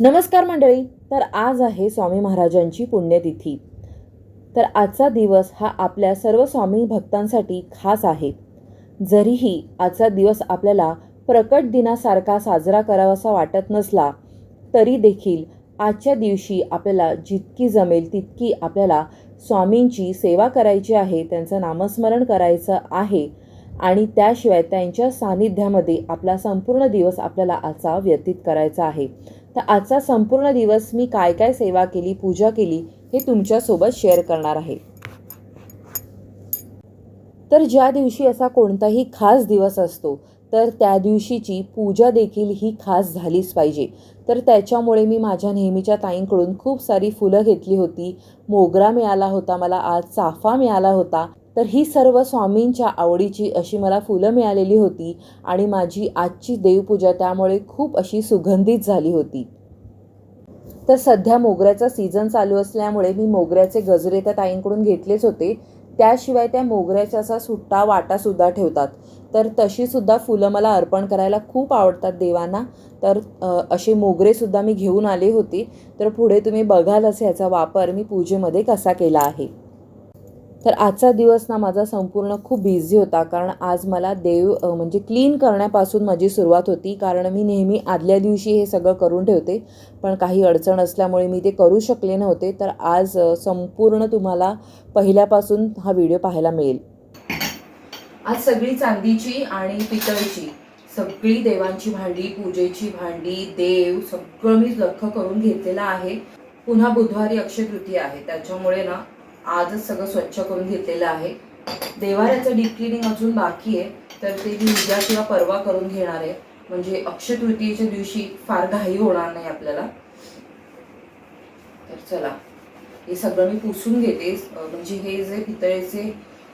नमस्कार मंडळी तर आज आहे स्वामी महाराजांची पुण्यतिथी. तर आजचा दिवस हा आपल्या सर्व स्वामी भक्तांसाठी खास आहे. जरीही आजचा दिवस आपल्याला प्रकट दिनासारखा साजरा करावासा वाटत नसला तरी देखील आजच्या दिवशी आपल्याला जितकी जमेल तितकी आपल्याला स्वामींची सेवा करायची आहे त्यांचं नामस्मरण करायचं आहे आणि त्याशिवाय त्यांच्या सानिध्यामध्ये आपला संपूर्ण दिवस आपल्याला आजचा व्यतीत करायचा आहे. तर आजचा संपूर्ण दिवस मी काय काय सेवा केली पूजा केली हे तुमच्यासोबत शेअर करणार आहे. तर ज्या दिवशी असा कोणताही खास दिवस असतो तर त्या दिवशीची पूजा देखील ही खास झालीच पाहिजे. तर त्याच्यामुळे मी माझ्या नेहमीच्या ताईंकडून खूप सारी फुलं घेतली होती. मोगरा मिळाला होता मला आज चाफा मिळाला होता. तर ही सर्व स्वामींच्या आवडीची अशी मला फुलं मिळालेली होती आणि माझी आजची देवपूजा त्यामुळे खूप अशी सुगंधित झाली होती. तर सध्या मोगऱ्याचा सीझन चालू असल्यामुळे मी मोगऱ्याचे गजरे त्या ताईंकडून घेतलेच होते. त्याशिवाय त्या मोगऱ्याचा असा सुट्टा वाटासुद्धा ठेवतात. तर तशीसुद्धा फुलं मला अर्पण करायला खूप आवडतात देवांना. तर असे मोगरेसुद्धा मी घेऊन आले होते. तर पुढे तुम्ही बघालच ह्याचा वापर मी पूजेमध्ये कसा केला आहे. तर आजचा दिवस ना माझा संपूर्ण खूप बिझी होता. कारण आज मला देव म्हणजे क्लीन करण्यापासून माझी सुरुवात होती. कारण मी नेहमी आदल्या दिवशी हे सगळं करून ठेवते. पण काही अडचण असल्यामुळे मी ते करू शकले नव्हते. तर आज संपूर्ण तुम्हाला पहिल्यापासून हा व्हिडिओ पाहायला मिळेल. आज सगळी चांदीची आणि पितळची सगळी देवांची भांडी पूजेची भांडी देव सगळं मी लख करून घेतलेलं आहे. पुन्हा बुधवारी अक्षय तृतीया आहे. त्याच्यामुळे ना आजच सगळं स्वच्छ करून घेतलेलं आहे. देवाऱ्याचं डीप क्लिनिंग अजून बाकी आहे तर ते मी उद्या किंवा परवा करून घेणार आहे. म्हणजे अक्षय तृतीयेच्या दिवशी फार घाई होणार नाही आपल्याला. तर चला हे सगळं मी पुसून घेते. म्हणजे हे जे पितळेचे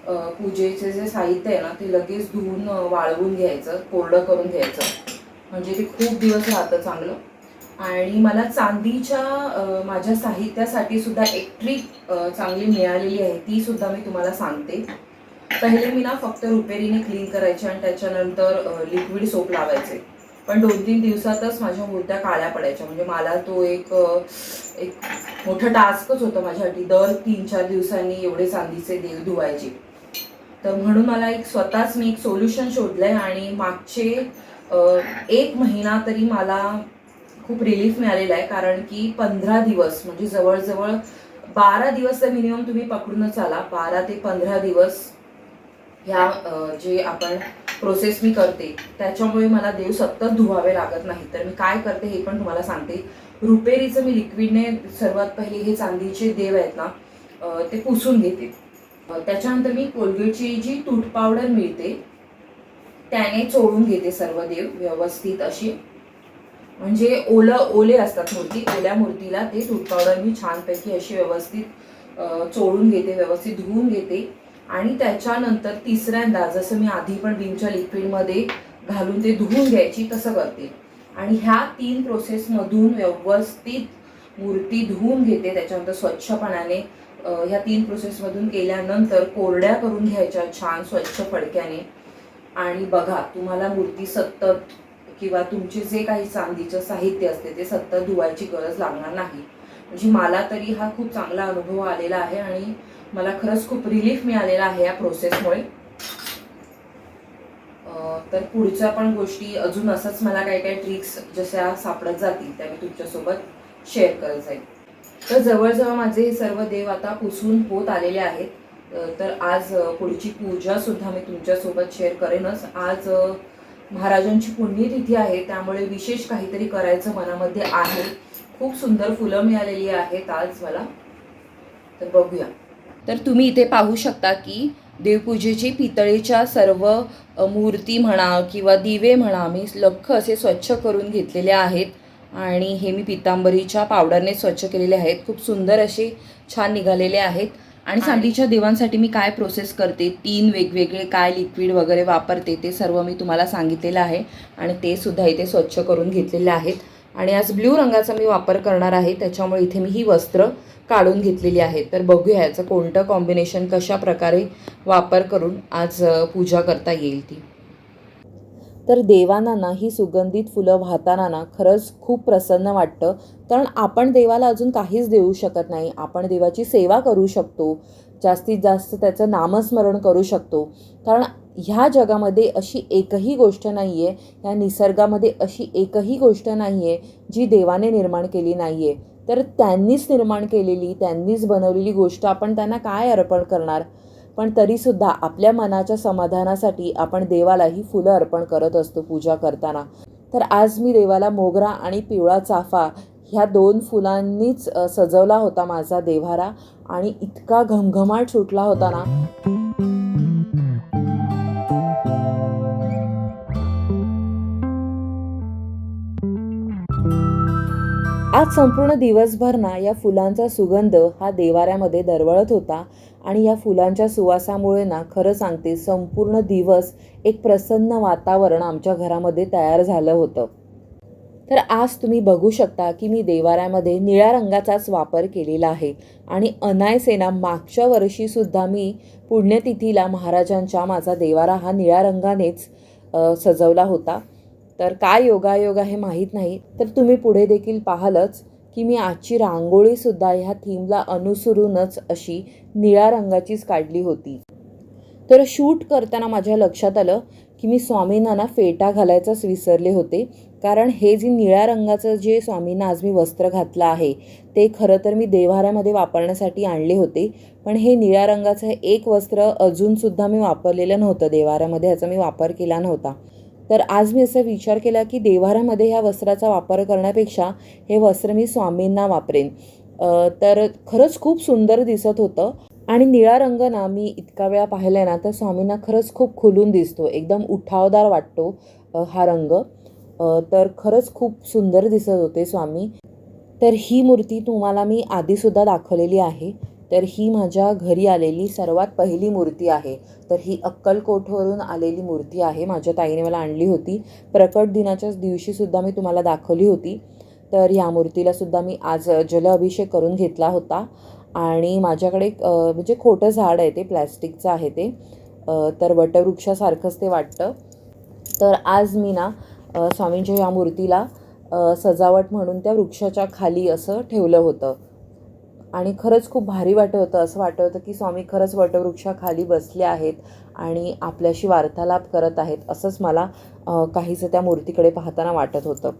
पूजेचे जे साहित्य आहे ना ते लगेच धुवून वाळवून घ्यायचं कोरडं करून घ्यायचं. म्हणजे ते खूप दिवस राहतं चांगलं. आणि मला चांदीच्या माझ्या साहित्यासाठी सुद्धा एक ट्रिक चांगली मिळालेली आहे. ती सुद्धा मी तुम्हाला सांगते. पहिले मी ना फक्त रुपेरीने क्लीन करायचे आणि त्याच्यानंतर लिक्विड सोप लावायचे. पण दोन तीन दिवसातच माझ्या मूर्त्या काळ्या पडायच्या. म्हणजे मला तो एक एक मोठं टास्कच होतं माझ्यासाठी. दर तीन चार दिवसांनी एवढे चांदीचे देव धुवायचे. तर म्हणून मला एक स्वतःच मी एक सोल्युशन आहे आणि मागचे एक महिना तरी मला खूप रिलीफ मिळालेला आहे. कारण की पंधरा दिवस म्हणजे जवळजवळ बारा दिवस तर मिनिमम तुम्ही पकडूनच आला. बारा ते पंधरा दिवस ह्या जे आपण प्रोसेस मी करते त्याच्यामुळे मला देव सतत धुवावे लागत नाही. तर मी काय करते हे पण तुम्हाला सांगते. रुपेरीचं मी लिक्विडने सर्वात पहिले हे चांदीचे देव आहेत ना ते पुसून घेते. त्याच्यानंतर मी कोलगेटची जी तूट पावडर मिळते त्याने चोळून घेते सर्व देव व्यवस्थित अशी. म्हणजे ओलं ओले असतात मूर्ती ओल्या मूर्तीला ते तूट पावडर मी छानपैकी अशी व्यवस्थित चोळून घेते व्यवस्थित धुवून घेते. आणि त्याच्यानंतर तिसऱ्यांदा जसं मी आधी पण विमच्या लिक्विडमध्ये घालून ते धुवून घ्यायची तसं करते. आणि ह्या तीन प्रोसेसमधून व्यवस्थित मूर्ती धुवून घेते त्याच्यानंतर स्वच्छपणाने. ह्या तीन प्रोसेसमधून केल्यानंतर कोरड्या करून घ्यायच्या छान स्वच्छ फडक्याने. आणि बघा तुम्हाला मूर्ती सतत किंवा तुमचे जे काही चांदीचं साहित्य असते ते सतत धुवायची गरज लागणार नाही. म्हणजे मला तरी हा खूप चांगला अनुभव आलेला आहे आणि मला खरंच खूप रिलीफ मिळालेला आहे या प्रोसेसमुळे तर पुढच्या पण गोष्टी अजून असंच मला काही काही ट्रिक्स जशा सापडत जातील त्या मी तुमच्यासोबत शेअर करत जाईल. तर जवळजवळ माझे हे सर्व देव आता पुसून होत आलेले आहेत. तर आज पुढची पूजा सुद्धा मी तुमच्यासोबत शेअर करेनच. आज महाराजांची पुण्यतिथी आहे त्यामुळे विशेष काहीतरी करायचं मनामध्ये आहे. खूप सुंदर फुलं मिळालेली आहेत आज मला. तर बघूया. तर तुम्ही इथे पाहू शकता की देवपूजेची पितळेच्या सर्व मूर्ती म्हणा किंवा दिवे म्हणा मी लख असे स्वच्छ करून घेतलेले आहेत. आणि हे मी पितांबरीच्या पावडरने स्वच्छ केलेले आहेत. खूप सुंदर असे छान निघालेले आहेत. आणि चांदीच्या देवांसाठी मी काय प्रोसेस करते? तीन वेगवेगळे काय लिक्विड वगैरे वापरते ते सर्व मी तुम्हाला सांगितलेलं आहे आणि ते सुद्धा इथे स्वच्छ करून घेतलेले आहेत. आणि आज ब्ल्यू रंगाचा मी वापर करणार आहे त्याच्यामुळे इथे मी ही वस्त्र काढून घेतलेली आहेत तर बघूया याचं कोणतं कॉम्बिनेशन कशा प्रकारे वापर करून आज पूजा करता येईल ती. तर देवांना ना ही सुगंधित फुलं वाहताना ना खरंच खूप प्रसन्न वाटतं. कारण आपण देवाला अजून काहीच देऊ शकत नाही. आपण देवाची सेवा करू शकतो. जास्तीत जास्त त्याचं नामस्मरण करू शकतो. कारण ह्या जगामध्ये अशी एकही गोष्ट नाही आहे ह्या निसर्गामध्ये अशी एकही गोष्ट नाही आहे जी देवाने निर्माण केली नाही आहे तर त्यांनीच निर्माण केलेली त्यांनीच बनवलेली गोष्ट आपण त्यांना काय अर्पण करणार? पण तरीसुद्धा आपल्या मनाच्या समाधानासाठी आपण देवाला ही फुलं अर्पण करत असतो पूजा करताना. तर आज मी देवाला मोगरा आणि पिवळा चाफा ह्या दोन फुलांनीच सजवला होता माझा देव्हारा आणि इतका घमघमाट सुटला होता ना. आज संपूर्ण दिवसभर ना या फुलांचा सुगंध हा देवाऱ्यामध्ये दरवळत होता. आणि या फुलांच्या सुवासामुळे ना खरं सांगते संपूर्ण दिवस एक प्रसन्न वातावरण आमच्या घरामध्ये तयार झालं होतं. तर आज तुम्ही बघू शकता की मी देवाऱ्यामध्ये निळ्या रंगाचाच वापर केलेला आहे आणि अनायसेना मागच्या वर्षीसुद्धा मी पुण्यतिथीला महाराजांच्या माझा देवारा हा निळ्या रंगानेच सजवला होता. तर काय योगायोग आहे माहीत नाही तर तुम्ही पुढे देखील पाहालच. की मी आजची रांगोळीसुद्धा ह्या थीमला अनुसरूनच अशी निळ्या रंगाचीच काढली होती. तर शूट करताना माझ्या लक्षात आलं की मी स्वामींना फेटा घालायचाच विसरले होते. कारण हे जे निळ्या रंगाचं जे स्वामींना आज मी वस्त्र घातलं आहे ते खरं तर मी देव्हाऱ्यामध्ये वापरण्यासाठी आणले होते. पण हे निळ्या रंगाचं एक वस्त्र अजूनसुद्धा मी वापरलेलं नव्हतं देव्हाऱ्यामध्ये ह्याचा मी वापर केला नव्हता. तर आज मी असा विचार केला की देवारामध्ये ह्या वस्त्राचा वापर करण्यापेक्षा हे वस्त्र मी स्वामींना वापरेन. तर खरंच खूप सुंदर दिसत होतं. आणि निळा रंग ना मी इतका वेळा पाहिला ना तर स्वामींना खरंच खूप खुलून दिसतो. एकदम उठावदार वाटतो हा रंग. तर खरंच खूप सुंदर दिसत होते स्वामी. तर ही मूर्ती तुम्हाला मी आधीसुद्धा दाखवलेली आहे. तर ही माझ्या घरी आलेली सर्वात पहिली मूर्ती आहे. तर ही अक्कलकोटवरून आलेली मूर्ती आहे. माझ्या ताईने मला आणली होती. प्रकट दिनाच्याच दिवशीसुद्धा मी तुम्हाला दाखवली होती. तर या मूर्तीलासुद्धा मी आज जल अभिषेक करून घेतला होता. आणि माझ्याकडे एक, म्हणजे खोटं झाड आहे ते प्लॅस्टिकचं आहे ते. तर वटवृक्षासारखंच ते वाटतं. तर आज मी ना स्वामींच्या या मूर्तीला सजावट म्हणून त्या वृक्षाच्या खाली असं ठेवलं होतं. आणि खरंच खूप भारी वाटत होतं असं वाटत होतं की स्वामी खरंच वटवृक्षाखाली बसले आहेत आणि आपल्याशी वार्तालाप करत आहेत असंच मला अ, काहीसं त्या मूर्तीकडे पाहताना वाटत होतं.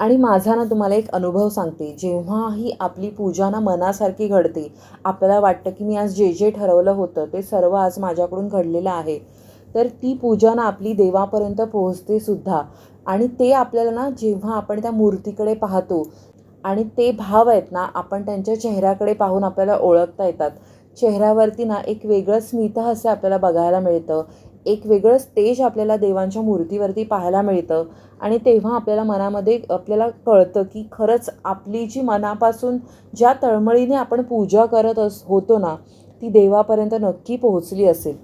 आणि माझा ना तुम्हाला एक अनुभव सांगते जेव्हाही आपली पूजा ना मनासारखी घडते आपल्याला वाटतं की मी आज जे जे ठरवलं होतं ते सर्व आज माझ्याकडून घडलेलं आहे. तर ती पूजा ना आपली देवापर्यंत पोहोचते सुद्धा. आणि ते आपल्याला ना जेव्हा आपण त्या मूर्तीकडे पाहतो आणि ते भाव आहेत ना आपण त्यांच्या चेहऱ्याकडे पाहून आपल्याला ओळखता येतात. चेहऱ्यावरती ना एक वेगळं स्मितहास्य आपल्याला बघायला मिळतं. एक वेगळं तेज आपल्याला देवांच्या मूर्तीवरती पाहायला मिळतं. आणि तेव्हा आपल्याला मनामध्ये आपल्याला कळतं की खरंच आपली जी मनापासून ज्या तळमळीने आपण पूजा करत अस होतो ना ती देवापर्यंत नक्की पोहोचली असेल.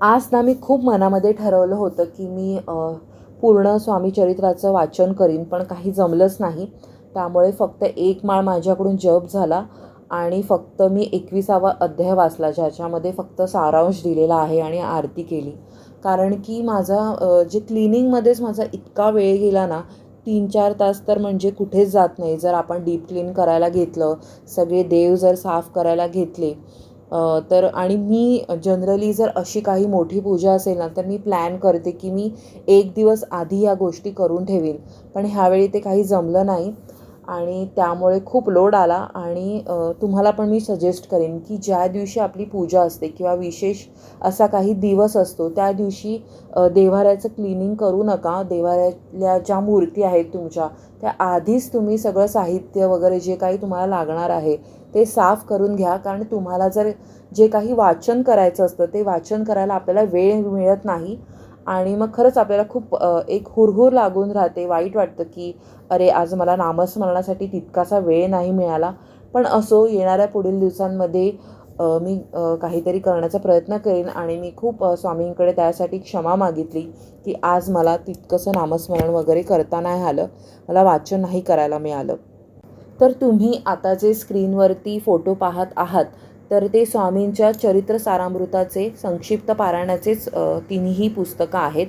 आज ना मी खूप मनामध्ये ठरवलं होतं की मी पूर्ण स्वामी चरित्राचं वाचन करीन पण काही जमलंच नाही. त्यामुळे फक्त एक माळ माझ्याकडून जप झाला आणि फक्त मी एकविसावा अध्याय वाचला ज्याच्यामध्ये फक्त सारांश दिलेला आहे आणि आरती केली. कारण की माझा जे क्लिनिंगमध्येच माझा इतका वेळ गेला ना तीन चार तास तर म्हणजे कुठेच जात नाही. जर आपण डीप क्लीन करायला घेतलं सगळे देव जर साफ करायला घेतले तर आणि मी जनरली जर अशी काही मोठी पूजा असेल ना तर मी प्लॅन करते की मी एक दिवस आधी या गोष्टी करून ठेवीन. पण ह्यावेळी ते काही जमलं नाही. आणि त्यामुळे खूप लोड आला आणि तुम्हाला पण मी सजेस्ट करेन की ज्या दिवशी आपली पूजा असते किंवा विशेष असा काही दिवस असतो त्या दिवशी देवाऱ्याचं क्लिनिंग करू नका. देवाऱ्याल्या ज्या मूर्ती आहेत तुमच्या त्या आधीच तुम्ही सगळं साहित्य वगैरे जे काही तुम्हाला लागणार आहे ते साफ करून घ्या. कारण तुम्हाला जर जे काही वाचन करायचं असतं ते वाचन करायला आपल्याला वेळ मिळत नाही. आणि मग खरंच आपल्याला खूप एक हुरहुर लागून राहते वाईट वाटतं की अरे आज मला नामस्मरणासाठी तितकासा वेळ नाही मिळाला. पण असो येणाऱ्या पुढील दिवसांमध्ये मी काहीतरी करण्याचा प्रयत्न करेन आणि मी खूप स्वामींकडे त्यासाठी क्षमा मागितली की आज मला तितकंसं नामस्मरण वगैरे करता नाही आलं. मला वाचन नाही करायला मिळालं. तर तुम्ही आता जे स्क्रीनवरती फोटो पाहत आहात तर ते स्वामींच्या चरित्र सारामृताचे संक्षिप्त पारायणाचेच तिन्ही पुस्तकं आहेत.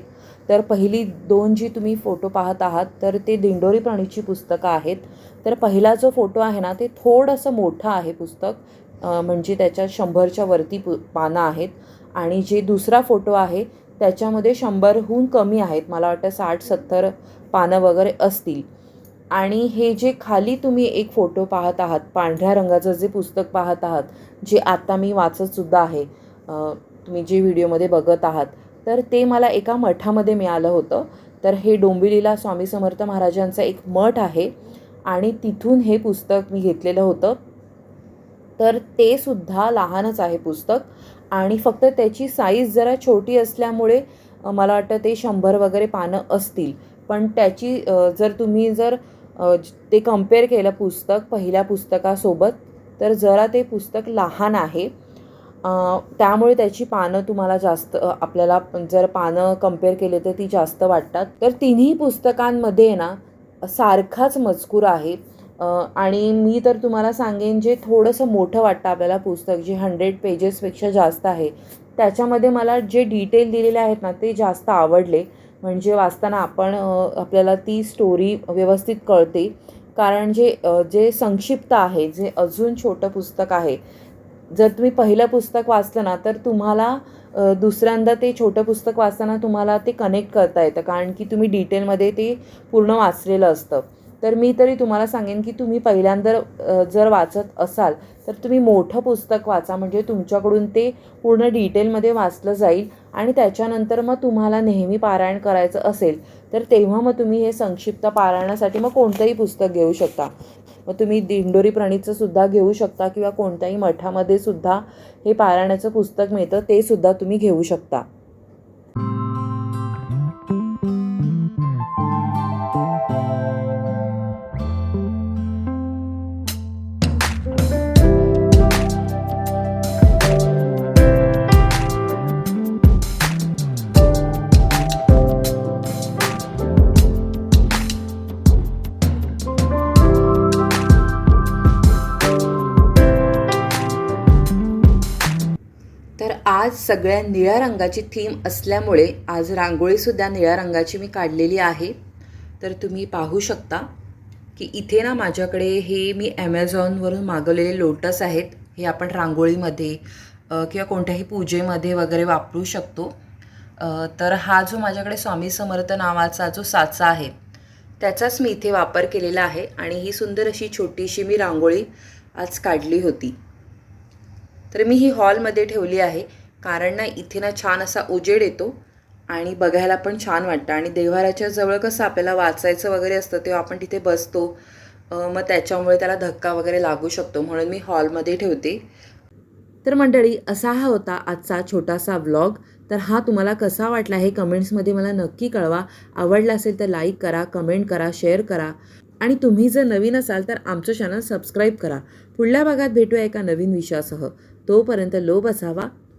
तर पहिली दोन जी तुम्ही फोटो पाहत आहात तर ते दिंडोरी प्राणीची पुस्तकं आहेत. तर पहिला जो फोटो आहे ना ते थोडंसं मोठं आहे पुस्तक म्हणजे त्याच्यात शंभरच्या वरती पु पानं आहेत. आणि जे दुसरा फोटो आहे त्याच्यामध्ये शंभरहून कमी आहेत मला वाटतं साठ सत्तर पानं वगैरे असतील. आणि हे जे खाली तुम्ही एक फोटो पाहत आहात पांढऱ्या रंगाचं जे पुस्तक पाहत आहात जे आता मी वाचतसुद्धा आहे तुम्ही जे व्हिडिओमध्ये बघत आहात तर ते मला एका मठामध्ये मिळालं होतं. तर हे डोंबिवलीला स्वामी समर्थ महाराजांचं एक मठ आहे आणि तिथून हे पुस्तक मी घेतलेलं होतं. तर ते सुद्धा लहानच आहे पुस्तक आणि फक्त त्याची साईज जरा छोटी असल्यामुळे मला वाटतं ते शंभर वगैरे पानं असतील. पण त्याची जर तुम्ही जर ते कंपेअर केलं पुस्तक पहिल्या पुस्तकासोबत तर जरा ते पुस्तक लहान आहे. त्यामुळे त्याची पानं तुम्हाला जास्त आपल्याला जर पानं कंपेअर केले तर ती जास्त वाटतात. तर तिन्ही पुस्तकांमध्ये ना सारखाच मजकूर आहे. आणि मी तर तुम्हाला सांगेन जे थोडंसं मोठं वाटतं आपल्याला पुस्तक जे हंड्रेड पेजेसपेक्षा जास्त आहे त्याच्यामध्ये मला जे डिटेल दिलेले आहेत ना ते जास्त आवडले. म्हणजे वाचताना आपण आपल्याला ती स्टोरी व्यवस्थित कळते. कारण जे जे संक्षिप्त आहे जे अजून छोटं पुस्तक आहे जर तुम्ही पहिलं पुस्तक वाचलं ना तर तुम्हाला दुसऱ्यांदा ते छोटं पुस्तक वाचताना तुम्हाला ते कनेक्ट करता येतं. कारण की तुम्ही डिटेलमध्ये ते पूर्ण वाचलेलं असतं. तर मी तरी तुम्हाला सांगेन की तुम्ही पहिल्यांदा जर वाचत असाल तर तुम्ही मोठं पुस्तक वाचा. म्हणजे तुमच्याकडून ते पूर्ण डिटेलमध्ये वाचलं जाईल आणि त्याच्यानंतर मग तुम्हाला नेहमी पारायण करायचं असेल तर तेव्हा मग तुम्ही हे संक्षिप्त पारायणासाठी मग कोणतंही पुस्तक घेऊ शकता. मग तुम्ही दिंडोरी प्रणीतचं सुद्धा घेऊ शकता किंवा कोणत्याही मठामध्ये सुद्धा हे पारायणाचं पुस्तक मिळतं ते सुद्धा तुम्ही घेऊ शकता. आज सगळ्या निळ्या रंगाची थीम असल्यामुळे आज रांगोळीसुद्धा निळ्या रंगाची मी काढलेली आहे. तर तुम्ही पाहू शकता की इथे ना माझ्याकडे हे मी ॲमेझॉनवरून मागवलेले लोटस आहेत. हे आपण रांगोळीमध्ये किंवा कोणत्याही पूजेमध्ये वगैरे वापरू शकतो. तर हा जो माझ्याकडे स्वामी समर्थ नावाचा जो साचा आहे त्याचाच मी इथे वापर केलेला आहे आणि ही सुंदर अशी छोटीशी मी रांगोळी आज काढली होती. तर मी ही हॉलमध्ये ठेवली आहे. कारण ना इथे ना छान असा उजेड येतो आणि बघायला पण छान वाटतं. आणि देव्हाऱ्याच्या जवळ कसं आपल्याला वाचायचं वगैरे असतं तेव्हा आपण तिथे बसतो. मग त्याच्यामुळे त्याला धक्का वगैरे लागू शकतो. म्हणून मी हॉलमध्ये ठेवते. तर मंडळी असा हा होता आजचा छोटासा व्लॉग. तर हा तुम्हाला कसा वाटला हे कमेंट्समध्ये मला नक्की कळवा. आवडला असेल तर लाईक करा कमेंट करा शेअर करा. आणि तुम्ही जर नवीन असाल तर आमचं चॅनल सबस्क्राईब करा. पुढल्या भागात भेटूया एका नवीन विषयासह. तोपर्यंत लोभ असावा.